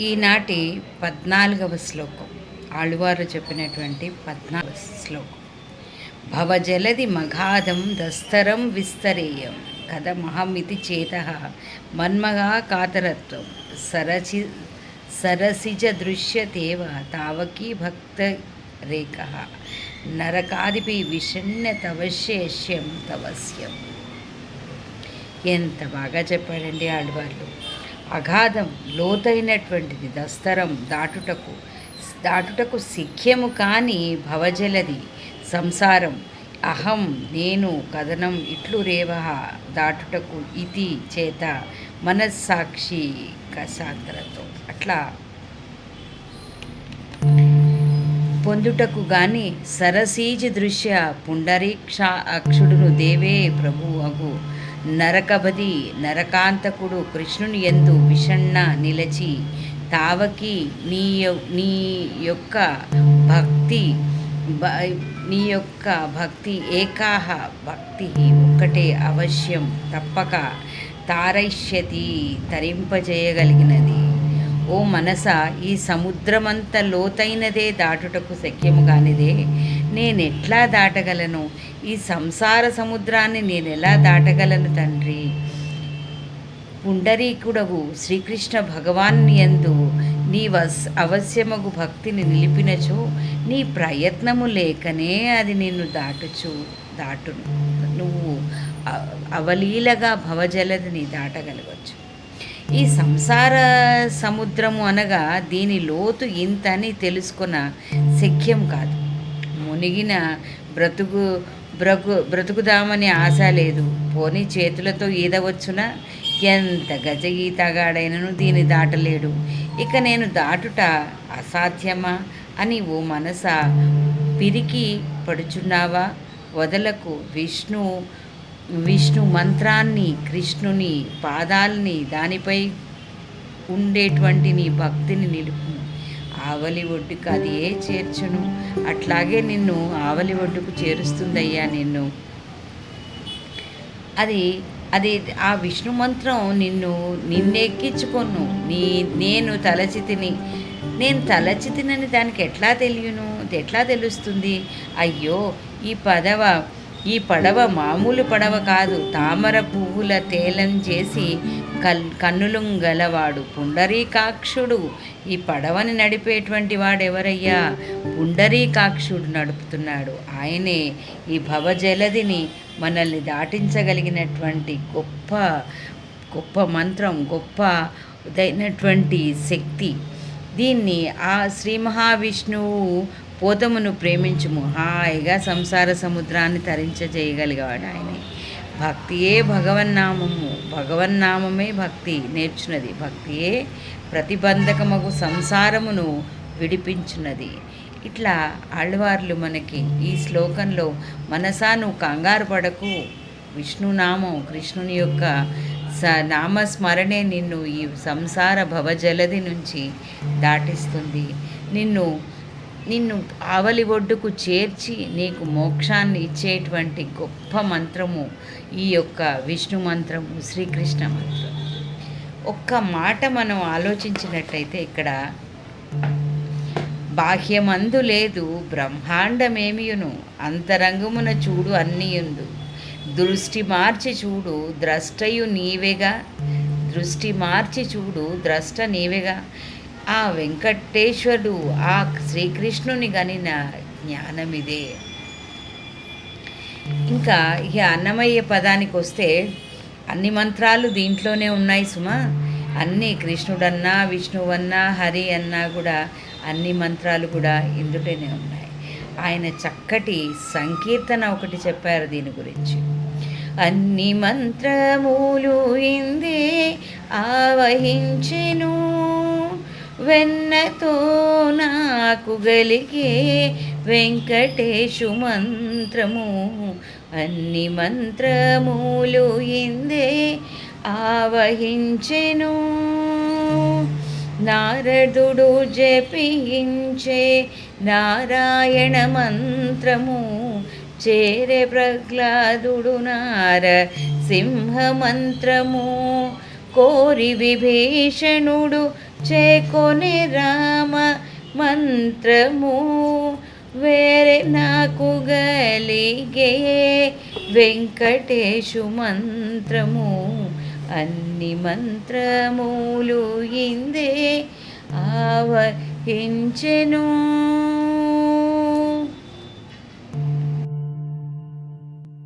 ఈనాటి పద్నాలుగవ శ్లోకం. ఆళ్వారు చెప్పినటువంటి పద్నాలుగవ శ్లోకం. భవజలది మఘాదం దస్తరం విస్తరేయం. కథమహమితి చేత. మన్మగా కాతరత్వం. సరసి సరసిజ దృశ్యతేవ తావకీ భక్త రేఖ నరకాదిపి విషణ్య తవశేష్యం తవస్యం. ఎంత బాగా చెప్పాడండి ఆడవాళ్ళు అగాధం లోతైనటువంటిది దస్తరం దాటుటకు దాటుటకు సిఖ్యము కాని భవజలది సంసారం. అహం నేను కథనం ఇట్లు రేవ దాటుటకు ఇది చేత మనస్సాక్షి కసాంతరతో అట్లా పొందుటకు గాని సరసీజ దృశ్య పుండరీక్ష అక్షుడును దేవే ప్రభు అగు. నరకబది నరకాంతకుడు కృష్ణుని ఎందు విషణ్ణ నిలచి తావకి నీ నీ యొక్క భక్తి నీ యొక్క భక్తి ఏకాహ భక్తి ఒక్కటే అవశ్యం తప్పక తారైష్యతి తరింపజేయగలిగినది. ఓ మనస ఈ సముద్రమంత లోతైనదే దాటుటకు శక్యము కానిదే నేనెట్లా దాటగలను? ఈ సంసార సముద్రాన్ని నేను ఎలా దాటగలను తండ్రి? పుండరీకుడవు శ్రీకృష్ణ భగవాన్ని ఎందు నీ వస్ అవశ్యమగు భక్తిని నిలిపినచో నీ ప్రయత్నము లేకనే అది నిన్ను దాటుచు దాటును. నువ్వు అవలీలగా భవజలదిని దాటగలగచ్చు. ఈ సంసార సముద్రము అనగా దీని లోతు ఇంతని తెలుసుకున్న శక్యం కాదు. మునిగిన బ్రతుకు బ్రతుకు బ్రతుకుదామని ఆశ లేదు. పోనీ చేతులతో ఈదవచ్చునా? ఎంత గజ ఈతగాడైనను దీన్ని దాటలేడు. ఇక నేను దాటుట అసాధ్యమా? అని ఓ మనస పిరికి పడుచున్నావా? వదలకు విష్ణు విష్ణు మంత్రాన్ని కృష్ణుని పాదాలని దానిపై ఉండేటువంటి నీ భక్తిని నిలుపు ఆవలి ఒడ్డుకు అది ఏ చేర్చును? అట్లాగే నిన్ను ఆవలి ఒడ్డుకు చేరుస్తుందయ్యా నిన్ను. అది అది ఆ విష్ణు మంత్రం నిన్ను నిన్నెక్కించుకొను. నీ నేను తలచితిని నేను తలచితినని దానికి ఎట్లా తెలియను? ఎట్లా తెలుస్తుంది? అయ్యో ఈ పదవ ఈ పడవ మామూలు పడవ కాదు. తామర పువ్వుల తేలం చేసి కల్ కన్నులుంగలవాడు పుండరీకాక్షుడు. ఈ పడవని నడిపేటువంటి వాడెవరయ్యా? పుండరీకాక్షుడు నడుపుతున్నాడు. ఆయనే ఈ భవజలదిని మనల్ని దాటించగలిగినటువంటి గొప్ప గొప్ప మంత్రం గొప్ప దైనటువంటి శక్తి. దీన్ని ఆ శ్రీ మహావిష్ణువు పోతమును ప్రేమించుము. హాయిగా సంసార సముద్రాన్ని తరించజేయగలిగాడు ఆయన. భక్తియే భగవన్నామము. భగవన్నామమే భక్తి నేర్చున్నది. భక్తియే ప్రతిబంధకమగు సంసారమును విడిపించున్నది. ఇట్లా ఆళ్వార్లు మనకి ఈ శ్లోకంలో మనసా నువ్వు కంగారు పడకు. విష్ణునామం కృష్ణుని యొక్క స నామస్మరణే నిన్ను ఈ సంసార భవజలది నుంచి దాటిస్తుంది. నిన్ను నిన్ను ఆవలి ఒడ్డుకు చేర్చి నీకు మోక్షాన్ని ఇచ్చేటువంటి గొప్ప మంత్రము ఈ యొక్క విష్ణు మంత్రము శ్రీకృష్ణ మంత్రం. ఒక్క మాట మనం ఆలోచించినట్టయితే ఇక్కడ బాహ్యమందు లేదు బ్రహ్మాండమేమియును అంతరంగమున చూడు అన్నీయుందు. దృష్టి మార్చి చూడు ద్రష్టయు నీవేగా. దృష్టి మార్చి చూడు ద్రష్ట నీవేగా. ఆ వెంకటేశ్వరుడు ఆ శ్రీకృష్ణుని గనిన ఇదే ఇంకా ఇక అన్నమయ్య పదానికి వస్తే అన్ని మంత్రాలు దీంట్లోనే ఉన్నాయి సుమా. అన్ని కృష్ణుడన్నా విష్ణువన్నా హరి అన్నా కూడా అన్ని మంత్రాలు కూడా ఇందులోనే ఉన్నాయి. ఆయన చక్కటి సంకీర్తన ఒకటి చెప్పారు దీని గురించి. అన్ని మంత్రములు ఇందే ఆవహించెను. వెన్నతో నాకు గలిగే వెంకటేశు మంత్రము అన్ని మంత్రములు ఇందే ఆవహించెను. నారదుడు జపించే నారాయణ మంత్రము. చేరే ప్రహ్లాదుడు నార సింహ మంత్రము. కోరి విభీషణుడు చేకొని రామ మంత్రము వేరే నాకు గలిగే వెంకటేశు మంత్రము. అన్ని మంత్రములు ఇందే ఆవహించెను.